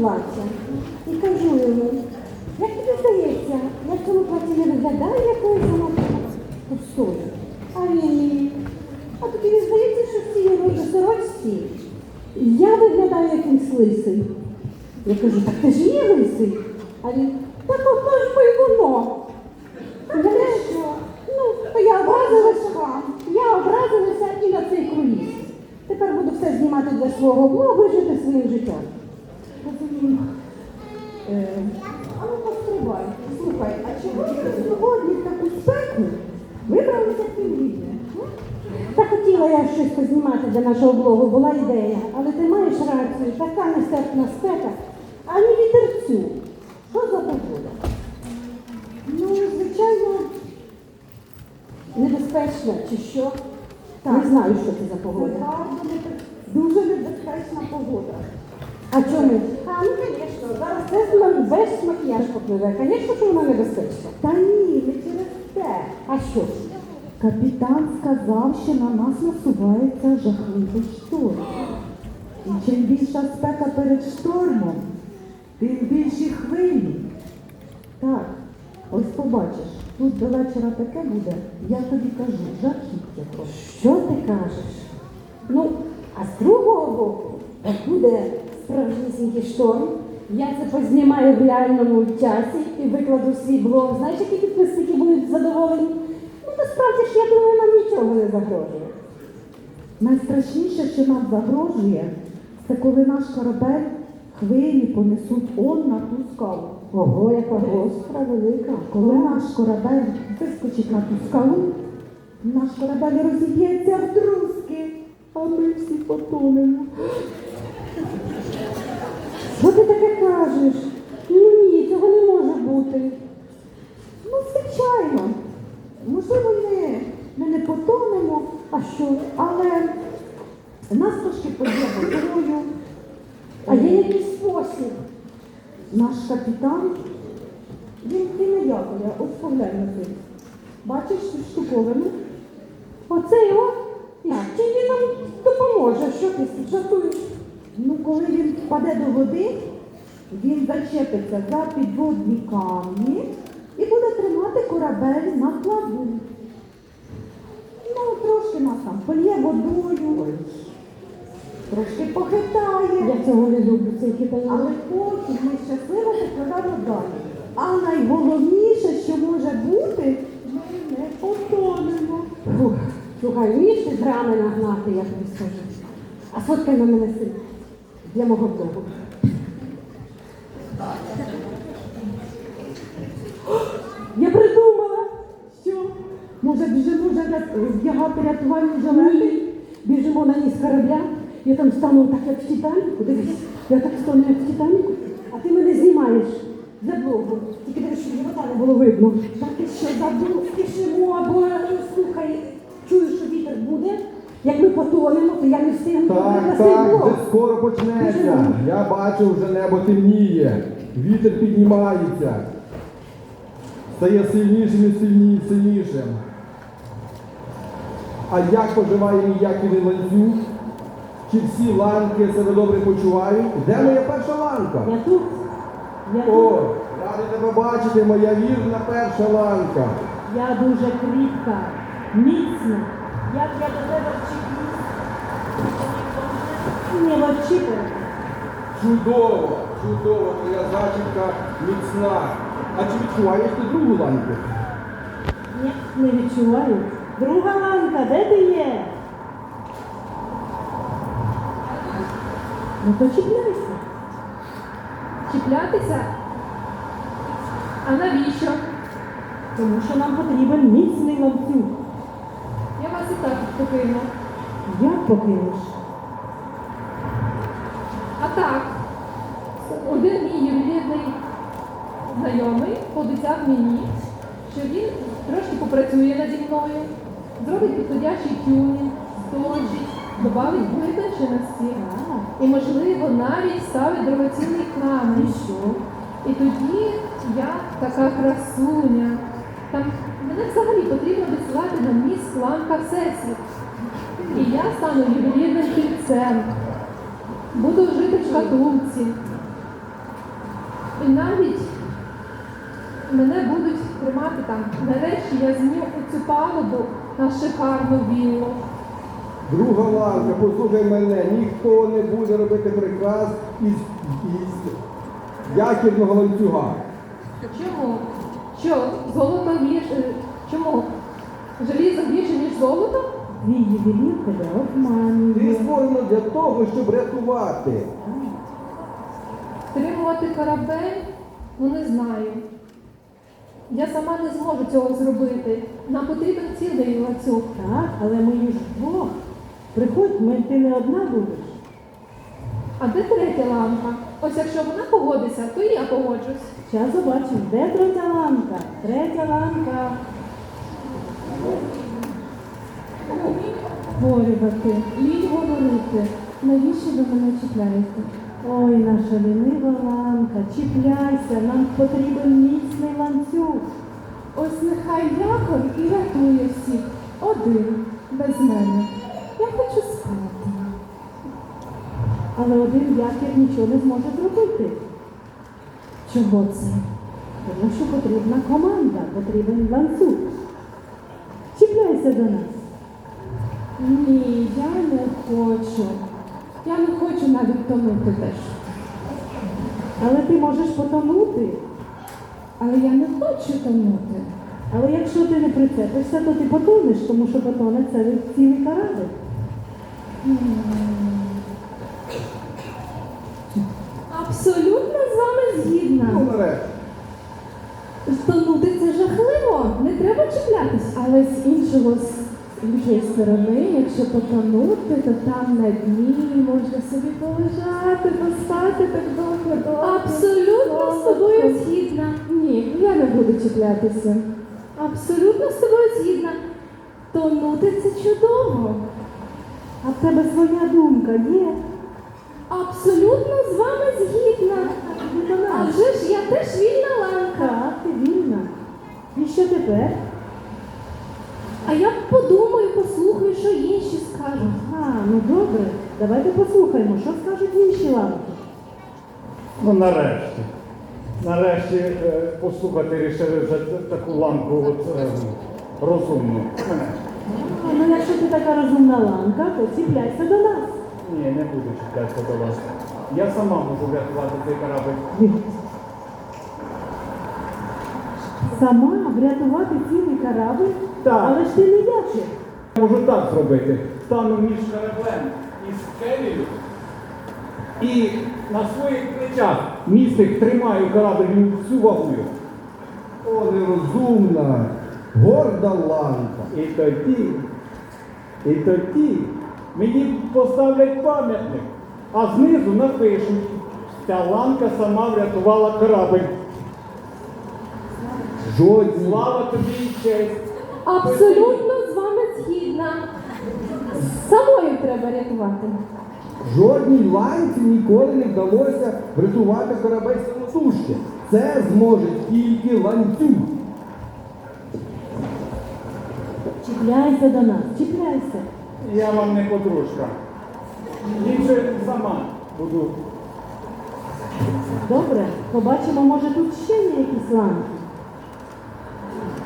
плаття. І кажу йому, як тобі здається, я в цьому платі не виглядаю якоюсь пустою. А він а тобі не здається, що в цій сорочці я виглядаю якимсь лисий. Я кажу, так ти ж є лисий. А він, так ото ж воно. Ну, я образилася, я образилася і на цей круїз. Тепер буду все знімати для свого блогу і жити своїм життям. Розумію. Е, а ну постривай. Слухай, а ж ти сьогодні в таку спеку вибралися в півдня? Та хотіла я щось познімати для нашого блогу, була ідея. Але ти маєш рацію, така нестерпна спека, ані вітерцю. Що за погода? Ну, звичайно, небезпечно чи що. Не знаю, що це за погода. Дуже небезпечна погода. А чому? А, ну, звісно, зараз це нам весь макіяж попливе. Звісно, що вона небезпечна. Та ні, не через те. А що? Капітан сказав, що на нас насувається жахливий шторм. І чим більша спека перед штормом, тим більші хвилі. Так, ось побачиш, тут до вечора таке буде, я тобі кажу, жахіття. Що ти кажеш? Ну, а з другого боку, як буде справжнісінький шторм, я це познімаю в реальному часі і викладу свій блог. Знаєш, які підписники будуть задоволені? Ну, насправді ж, я думаю, нам нічого не загрожує. Найстрашніше, що нам загрожує, це коли наш корабель хвилі понесуть он на ту скалу. Ого, яка гостра велика. Коли наш корабель вискочить на ту скалу, наш корабель розіб'ється в друзки, а ми всі потонемо. Що ти таке кажеш? Ну ні, цього не може бути. Ну, звичайно. Можливо, ми, ми не потонемо, А що? але нас трошки подє водою. А є якийсь спосіб? Наш капітан, він і не якує, ось поглянь на. Бачиш цю штуковину? Оце його? Чи він нам допоможе? Що ти жартуєш? Ну, коли він впаде до води, він зачепиться за підводні камні і буде тримати корабель на плаву. Ну, трошки нас там польє водою, трошки похитає, Я цього не люблю, цей китай. але потім ми щасливо покладемо далі. А найголовніше, що може бути, ми не потонемо. Слухай, вмієш ти драми нагнати, я тобі скажу. А сфоткай на мене син для мого блогу. Я придумала! Що? Може, біжимо вже вдягати рятувальні жилети? Біжимо на ніс корабля, я там стану так, як в Титаніку. Дивись, я так стану, як в Титаніку, а ти мене знімаєш для блогу. Тільки дивись, щоб живота не було видно. Так і що забув, спішимо, або слухай, чую, що вітер буде. Як ми потонемо, то я не встигну Так, на цей так, вже скоро почнеться. Я бачу, вже небо темніє, вітер піднімається. Стає сильнішим і сильні- сильнішим. А як поживає мій Яківний ланцюг? Чи всі ланки себе добре почувають? Де моя перша ланка? Я тут. Я тут. О, радий тебе бачити, моя вірна перша ланка. Я дуже кріпка, міцна. Як я до тебе вчеплюсь, не вчіпаю. Чудово, чудово, твоя зачіпка міцна. А чи відчуваєш ти другу ланку? Ні, не відчуваю. Друга ланка, де ти є? Ну то чіпляйся. Чіплятися? А навіщо? Тому що нам потрібен міцний ланцюг. Вас так покину. Як покинеш? А так, один мій ювелірний знайомий пообіцяв мені, що він трошки попрацює наді мною, зробить підходящий тюнінг, сточить, додавить витонченості і, можливо, навіть ставить дорогоцінний камінь. І тоді я така красуня. Там мене взагалі потрібно висилати на міс Ланка Всесвіт. І я стану ювелірним кільцем. Буду жити в шкатулці. І навіть мене будуть тримати там. Нарешті я зніму цю палубу на шикарну віллу. Друга ланка, послухай мене, ніхто не буде робити прикрас із, із якірного ланцюга. Чому? Що, золото гірше? Чому? Желізо гірше, ніж золото? Твій ювелір тебе Ти обманює. створено для того, щоб рятувати. Стримувати корабель? Ну не знаю. Я сама не зможу цього зробити. Нам потрібен цілий ланцюг. Так, але ми ж двох. Приходь, ми, ти не одна будеш. А де третя ламка? Ось якщо вона погодиться, то і я погоджусь. Зараз побачимо, де третя ланка? Третя ланка. Горювати, лінь говорити. Навіщо ви мене чіпляєте? Ой, наша лінива ланка, чіпляйся, нам потрібен міцний ланцюг. Ось нехай якор і рятує всіх. Один, без мене. Я хочу спати. Але один якір нічого не зможе зробити. Чого це? Тому що потрібна команда, потрібен ланцюг. Чіпляйся до нас. Ні, я не хочу. Я не хочу навіть тонути теж. Але ти можеш потонути. Але я не хочу тонути. Але якщо ти не прицепишся, то ти потонеш, тому що потоне це цілий корабль. Абсолютно з вами згідна. Ну. Тонути це жахливо, треба чіплятись. Але з іншого з іншої сторони, якщо потонути, то там на дні можна собі полежати, поспати так довго. довго. Абсолютно з тобою згідна. Ні, я не буду чіплятися. Абсолютно з тобою згідна. Тонути це чудово. А в тебе своя думка є. Абсолютно з вами Тепер? А я подумаю, послухаю, що інші скажуть. А, ну добре, давайте послухаємо, що скажуть інші ланки. Ну нарешті. Нарешті е, послухати рішили вже таку ламку от, е, розумну. Мене. А, ну якщо ти така розумна ланка, то чіпляйся до нас. Ні, не буду чекати до вас. Я сама можу врятувати цей корабль. Сама врятувати цілий корабль? Так. Але ж ти не якір. Можу так зробити. Стану між кораблем і скелею і на своїх плечах містик тримаю корабль всю вагою. О, нерозумна, горда ланка. І тоді, і тоді мені поставлять пам'ятник, а знизу напишуть, ця ланка сама врятувала корабель. Жодні. Слава тобі і честь. Абсолютно з вами згідна. Самою треба рятувати. Жодній ланці ніколи не вдалося врятувати корабель самотужки. Це зможе тільки ланцюг. Чіпляйся до нас, чіпляйся. Я вам не подружка. Ліпше сама буду. Добре, побачимо, може тут ще є якісь ланки.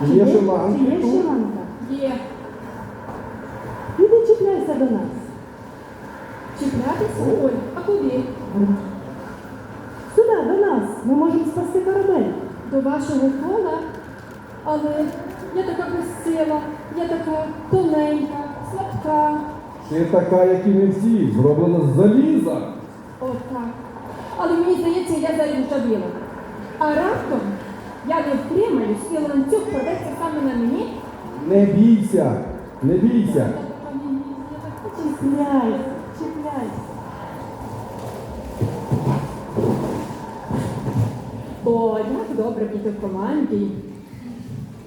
Є ланки є ще тут. ланка? Є. Іди чіпляйся до нас. Чіплятися? Ой, а куди? Сюди, до нас. Ми можемо спасти корабель. До вашого кола. Але я така безсила, я така тоненька, слабка. Ти така, як і не всі, зроблена з заліза. От так. Але мені здається, я зарівчавіла. А раптом я не втримаюсь і ланцюг порветься саме на мені. Не бійся, не бійся. Чіпляйся, чіпляйся. О, як добре бути в команді.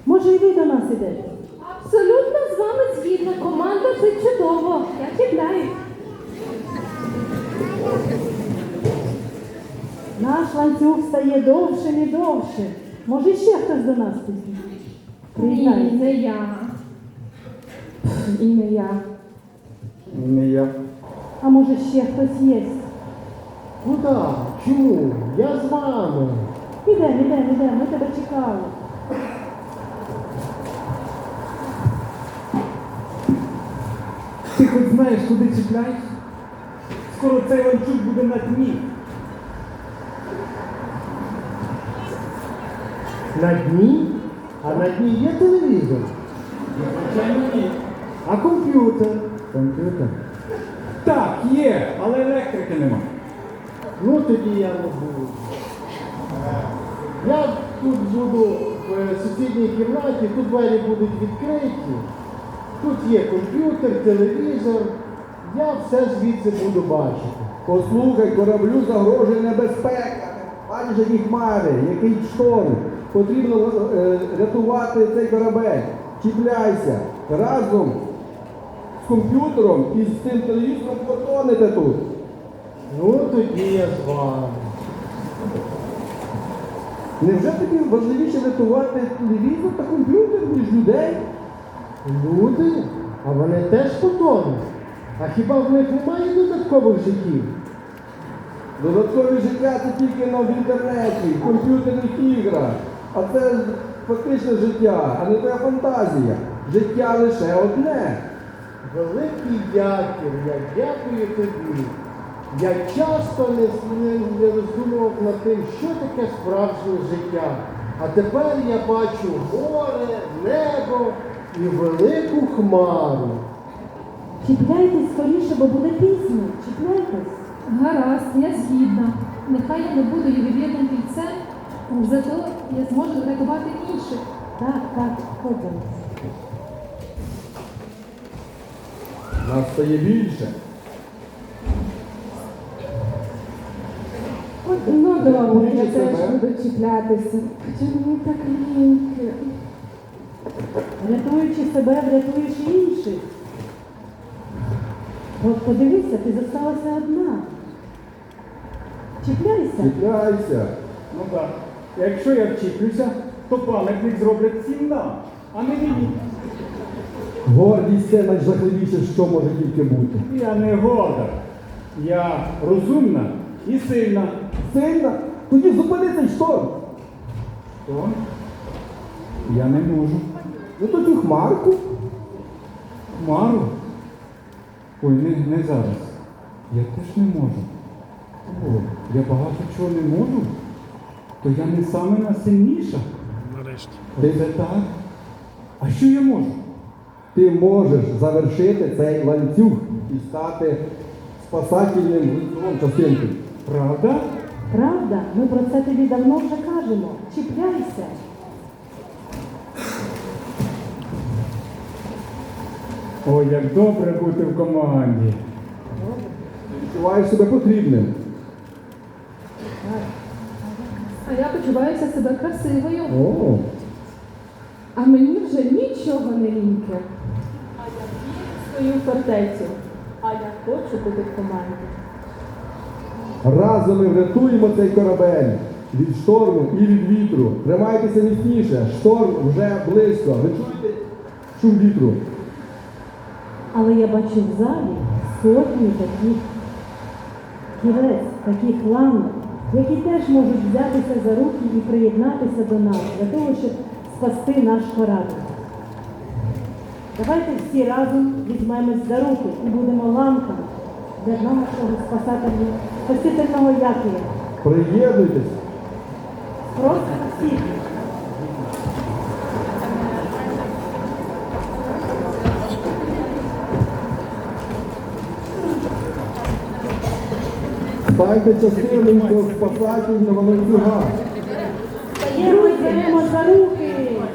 Може, і ви до нас ідете? Абсолютно з вами згідна. Команда це чудово. Я чіпляю. Наш ланцюг стає довшим і довшим. Може, ще хтось до нас підійде? Ні, не я. І не я. Не я. А може ще хтось є? Ну так, Чому? Я з вами. Ідемо, ідемо, ідемо, ми тебе чекали. Ти хоч знаєш, куди чіпляєш? Скоро цей ланцюг буде на дні. На дні? А на дні є телевізор? Звичайно, ні. А комп'ютер? Комп'ютер. Так, є, але електрики нема. Ну тоді я буду. Я тут буду в е, сусідній кімнаті, тут двері будуть відкриті. Тут є комп'ютер, телевізор. Я все звідси буду бачити. Послухай, кораблю загрожує небезпека. Бачиш, які хмари, який шторм. Потрібно е, рятувати цей корабель. Чіпляйся. Разом з комп'ютером і з цим телевізором потонете тут. Ну тоді я з вами. Невже тобі важливіше рятувати телевізор та комп'ютер, ніж людей? Люди? А вони теж потонуть. А хіба в них немає додаткових життів? Додаткове життя це тільки на в інтернеті, в комп'ютерних іграх. А це фактичне життя, а не твоя фантазія. Життя лише одне. Великий дякую, я дякую тобі. Я часто не, не, не роздумував над тим, що таке справжнє життя. А тепер я бачу море, небо і велику хмару. Чіпляйтесь скоріше, бо буде пізно. Чіпляйтесь. Гаразд, я згідна. Нехай я не буду ювелірним зато я зможу врятувати інших. Так, так, ходимо. Нас стає більше. Ну добре, я теж себе. буду чіплятися. Хоча мені так ліньки. Рятуючи себе, врятуєш і інших. От подивися, ти зосталася одна. Чіпляйся. Чіпляйся. Ну так. Якщо я вчіплюся, то пам'ятник зроблять всім нам, а не мені. Гордість це найжахливіше, що може тільки бути. Я не горда. Я розумна і сильна. Сильна? Тоді зупини цей шторм. То я не можу. Ну то цю хмарку. Мару? Ой, не, не зараз. Я теж не можу. О, я багато чого не можу. То я не саме найсильніша. Нарешті. Це. А що я можу? Ти можеш завершити цей ланцюг і стати спасательним ланцюгом частинки. Правда? Правда, ми про це тобі давно вже кажемо. Чіпляйся. Ой, як добре бути в команді. Відчуваєш себе потрібним. А я почуваюся себе красивою. О, А мені вже нічого не ліньки. А я свою фортецю. А я хочу бути в команді. разом ми врятуємо цей корабель від шторму і від вітру. Тримайтеся міцніше. Шторм вже близько. Ви чуєте шум вітру? Але я бачу в залі сотні таких кілець, таких ланок, які теж можуть взятися за руки і приєднатися до нас для того, щоб спасти наш корабль. Давайте всі разом візьмемось за руки і будемо ламками для нашого спасательного, спасительного якоря. Приєднуйтесь. Просто всіх. Станьте частиною цього на волонтюга. Стаємо і беремо за руки.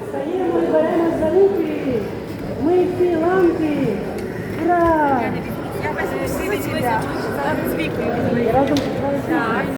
Стаємо і беремо за руки. Ми всі ланки. Ура! Разом